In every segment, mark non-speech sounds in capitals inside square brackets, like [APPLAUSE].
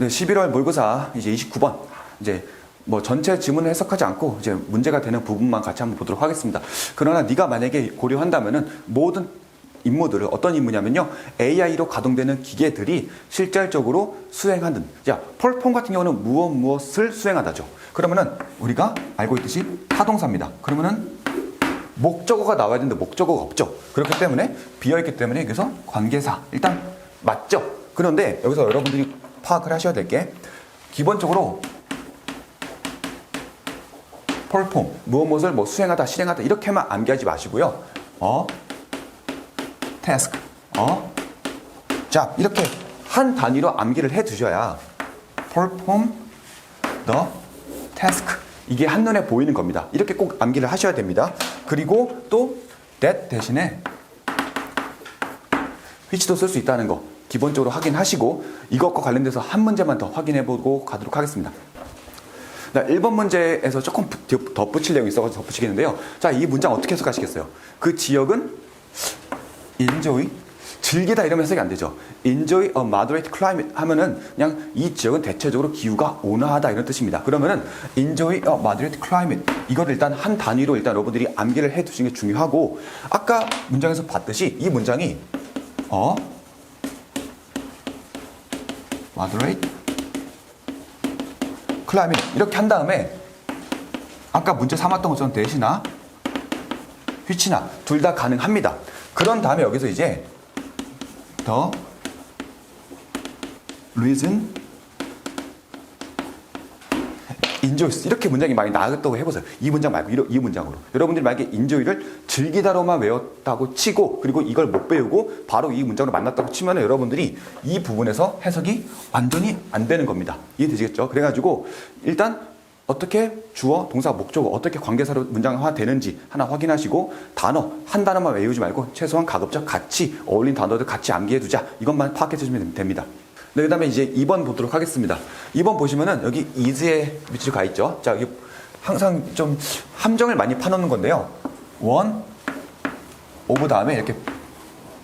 네, 11월 모의고사 이제 29번 이제 뭐 전체 지문을 해석하지 않고 이제 문제가 되는 부분만 같이 한번 보도록 하겠습니다. 그러나 네가 만약에 고려한다면은 모든 임무들을 어떤 임무냐면요 AI로 가동되는 기계들이 실질적으로 수행하는 자 펄폼 같은 경우는 무엇 무엇을 수행하다죠. 그러면은 우리가 알고 있듯이 타동사입니다. 그러면은 목적어가 나와야 되는데 목적어가 없죠. 그렇기 때문에 비어 있기 때문에 여기서 관계사 일단 맞죠. 그런데 여기서 여러분들이 파악을 하셔야 될 게 기본적으로 펄폼 무엇 무엇을 뭐 수행하다 실행하다 이렇게만 암기하지 마시고요. 어 태스크 어 자, 이렇게 한 단위로 암기를 해 두셔야 perform 이게 한눈에 보이는 겁니다. 이렇게 꼭 암기를 하셔야 됩니다. 그리고 또 that 대신에 which도 쓸 수 있다는 거 기본적으로 확인하시고 이것과 관련돼서 한 문제만 더 확인해 보고 가도록 하겠습니다. 자, 1번 문제에서 조금 부- 덧붙일 내용이 있어서 덧붙이겠는데요. 자, 이 문장 어떻게 해석하시겠어요? 그 지역은 enjoy 즐기다 이러면 해석이 안 되죠. enjoy a moderate climate 하면은 그냥 이 지역은 대체적으로 기후가 온화하다 이런 뜻입니다. 그러면은 enjoy a moderate climate 이거를 일단 한 단위로 일단 여러분들이 암기를 해 두시는 게 중요하고 아까 문장에서 봤듯이 이 문장이 어 moderate climate 이렇게 한 다음에 아까 문제 삼았던 것처럼 대시나 휘치나 둘 다 가능합니다. 그런 다음에 여기서 이제 the reason enjoys 이렇게 문장이 많이 나왔다고 해보세요. 이 문장 말고 이 문장으로 여러분들이 만약에 enjoy를 즐기다로만 외웠다고 치고 그리고 이걸 못 배우고 바로 이 문장으로 만났다고 치면 여러분들이 이 부분에서 해석이 완전히 안 되는 겁니다. 이해되시겠죠? 그래가지고 일단 어떻게 주어, 동사, 목적어 어떻게 관계사로 문장화 되는지 하나 확인하시고 단어 한 단어만 외우지 말고 최소한 가급적 같이 어울린 단어들 같이 암기해 두자 이것만 파악해 주시면 됩니다. 네, 그 다음에 이제 2번 보도록 하겠습니다. 2번 보시면은 여기 is의 위치로 가 있죠. 자, 여기 항상 좀 함정을 많이 파놓는 건데요. 원, 오브 다음에 이렇게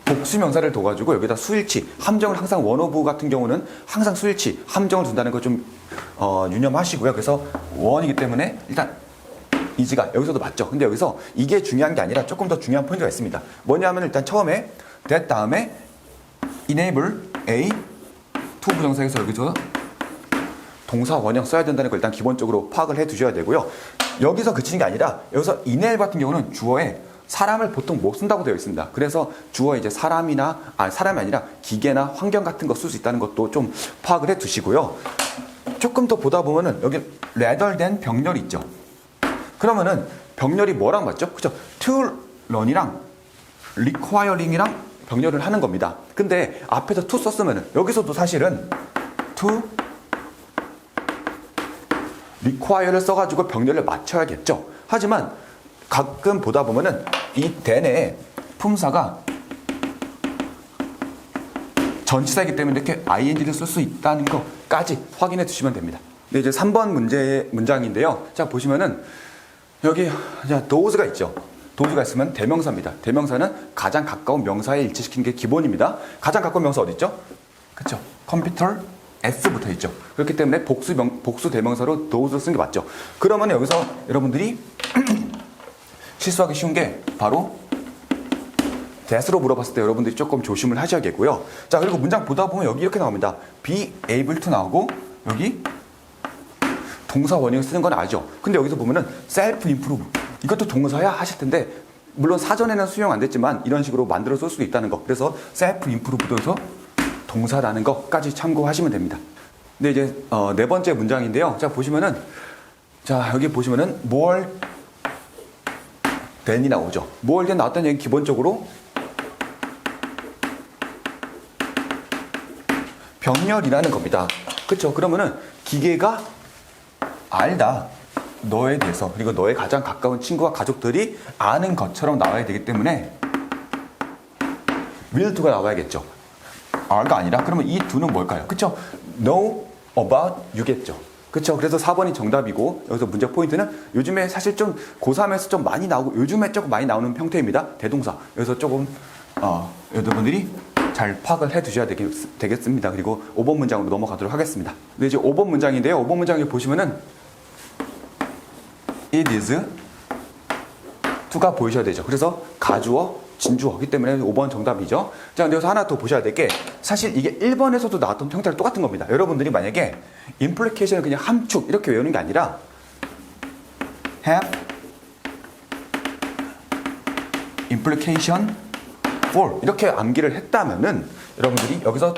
복수 명사를 둬가지고 여기다 수일치, 함정을 항상 원 오브 같은 경우는 항상 수일치, 함정을 둔다는 걸좀 어, 유념하시고요. 그래서 원이기 때문에 일단 이지가 여기서도 맞죠. 근데 여기서 이게 중요한 게 아니라 조금 더 중요한 포인트가 있습니다. 뭐냐면 일단 처음에 that 다음에 enable a to 부정사에서 여기서 동사 원형 써야 된다는 걸 일단 기본적으로 파악을 해 두셔야 되고요. 여기서 그치는 게 아니라 여기서 enable 같은 경우는 주어에 사람을 보통 못 쓴다고 되어 있습니다. 그래서 주어에 이제 사람이나 아 사람이 아니라 기계나 환경 같은 거 쓸 수 있다는 것도 좀 파악을 해 두시고요. 조금 더 보다 보면은 여기 than 병렬이 있죠. 그러면은 병렬이 뭐랑 맞죠? 그죠? to learn이랑 requiring이랑 병렬을 하는 겁니다. 근데 앞에서 to 썼으면은 여기서도 사실은 to require를 써가지고 병렬을 맞춰야겠죠. 하지만 가끔 보다 보면은 이 then의 품사가 전치사이기 때문에 이렇게 ing를 쓸 수 있다는 것까지 확인해 주시면 됩니다. 네, 이제 3번 문제 문장인데요. 자 보시면은 여기 자 does가 있죠. Does가 있으면 대명사입니다. 대명사는 가장 가까운 명사에 일치시키는 게 기본입니다. 가장 가까운 명사 어디 있죠? 그렇죠. 컴퓨터 S부터 있죠. 그렇기 때문에 복수 명, 복수 대명사로 does를 쓴 게 맞죠. 그러면 여기서 여러분들이 [CLEARS THROAT] 실수하기 쉬운 게 바로 대스로 물어봤을 때 여러분들이 조금 조심을 하셔야겠고요. 자, 그리고 문장 보다 보면 여기 이렇게 나옵니다. be able to 나오고 여기 동사 원형을 쓰는 건 아죠. 근데 여기서 보면은 self improve 이것도 동사야 하실 텐데 물론 사전에는 수용 안 됐지만 이런 식으로 만들어 쓸 수도 있다는 거. 그래서 self improve도서 동사라는 것까지 참고하시면 됩니다. 근데 이제 어, 네 번째 문장인데요. 자 보시면은 자 여기 보시면은 more than이 나오죠. more 나왔다는 얘기 기본적으로 병렬이라는 겁니다. 그렇죠? 그러면은 기계가 알다. 너에 대해서 그리고 너의 가장 가까운 친구와 가족들이 아는 것처럼 나와야 되기 때문에 will to가 나와야겠죠. are가 아니라 그러면 이 do는 뭘까요? 그렇죠? know about you겠죠. 그렇죠. 그래서 4번이 정답이고 여기서 문제 포인트는 요즘에 사실 좀 고3에서 좀 많이 나오고 요즘에 조금 많이 나오는 형태입니다. 대동사. 여기서 조금 어, 여러분들이 잘 파악을 해 두셔야 되겠, 되겠습니다. 그리고 5번 문장으로 넘어가도록 하겠습니다. 근데 이제 5번 문장인데요. 5번 문장에 보시면은 it is to가 보이셔야 되죠. 그래서 가주어, 진주어기 때문에 5번 정답이죠. 자, 근데 여기서 하나 더 보셔야 될 게 사실 이게 1번에서도 나왔던 형태랑 똑같은 겁니다. 여러분들이 만약에 implication을 그냥 함축 이렇게 외우는 게 아니라 have implication for 이렇게 암기를 했다면은 여러분들이 여기서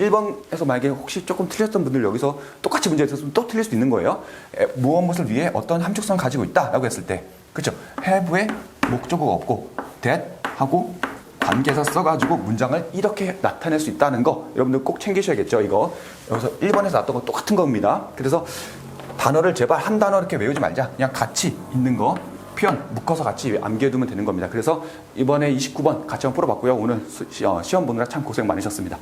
1번에서 만약에 혹시 조금 틀렸던 분들 여기서 똑같이 문제 있었으면 또 틀릴 수 있는 거예요. 에, 무엇 무엇을 위해 어떤 함축성을 가지고 있다라고 했을 때 그렇죠. have에 목적어가 없고 that 하고 관계에서 써가지고 문장을 이렇게 나타낼 수 있다는 거 여러분들 꼭 챙기셔야겠죠. 이거 여기서 1번에서 나왔던 거 똑같은 겁니다. 그래서 단어를 제발 한 단어 이렇게 외우지 말자. 그냥 같이 있는 거 표현 묶어서 같이 암기해두면 되는 겁니다. 그래서 이번에 29번 같이 한번 풀어봤고요. 오늘 어, 시험 보느라 참 고생 많으셨습니다.